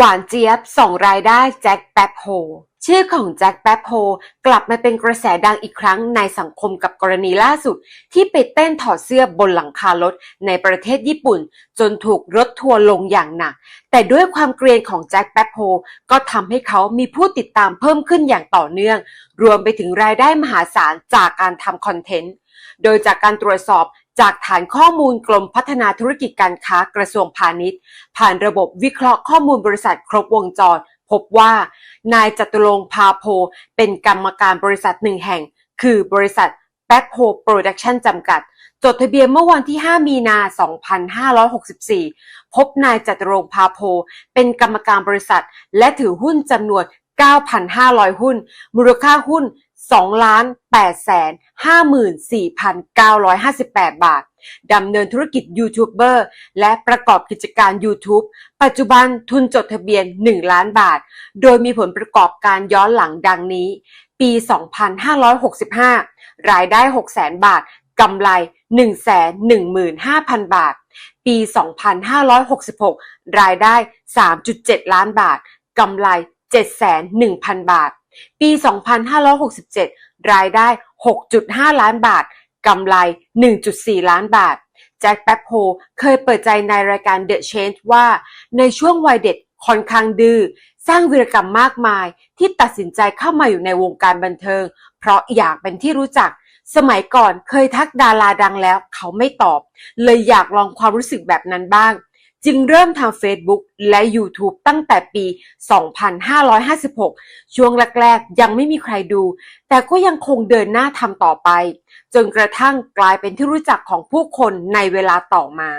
หวานเจี๊ยบส่งรายได้แจ็คแป๊บโฮชื่อของแจ็คแป๊บโฮกลับมาเป็นกระแสดังอีกครั้งในสังคมกับกรณีล่าสุด ที่ไปเต้นถอดเสื้อบนหลังคารถในประเทศญี่ปุ่น จนถูกรถทัวร์ลงอย่างหนัก แต่ด้วยความเกรียนของแจ็คแป๊บโฮก็ทำให้เขามีผู้ติดตามเพิ่มขึ้นอย่างต่อเนื่อง รวมไปถึงรายได้มหาศาลจากการทำคอนเทนต์โดยจากการตรวจสอบ จากฐานข้อมูลกรมพัฒนาธุรกิจการค้ากระทรวงพาณิชย์ ผ่านระบบวิเคราะห์ข้อมูลบริษัทครบวงจร พบว่า นายจตุรงพาโพ เป็นกรรมการบริษัทหนึ่งแห่ง คือบริษัทแบ็คโฮโปรดักชั่นจำกัด จดทะเบียนเมื่อวันที่ 5 มีนา 2564 พบนายจตุรงพาโพ เป็นกรรมการบริษัท และถือหุ้นจำนวน 9,500 หุ้น มูลค่าหุ้น2ล้าน8แสน54,958 บาท ดำเนินธุรกิจยูทูบเบอร์และประกอบกิจการ YouTube ปัจจุบันทุนจดทะเบียน 1 ล้านบาท โดยมีผลประกอบการย้อนหลังดังนี้ ปี 2565 รายได้ 600,000บาท กำไร 115,000 บาท ปี 2566 รายได้ 3.7 ล้านบาท กำไร 701,000 บาท ปี 2567 รายได้ 6.5 ล้านบาท กำไร 1.4 ล้านบาท แจ็คแป๊บโฮเคยเปิดใจในรายการ The Change ว่า ในช่วงวัยเด็กค่อนข้างดื้อ สร้างวีรกรรมมากมาย ที่ตัดสินใจเข้ามาอยู่ในวงการบันเทิง เพราะอยากเป็นที่รู้จัก สมัยก่อนเคยทักดาราดังแล้ว เขาไม่ตอบ เลยอยากลองความรู้สึกแบบนั้นบ้าง จึงเริ่มทำ Facebook และ YouTube ตั้งแต่ปี 2556 ช่วงแรกๆ ยังไม่มีใครดู แต่ก็ยังคงเดินหน้าทำต่อไป จนกระทั่งกลายเป็นที่รู้จักของผู้คนในเวลาต่อมา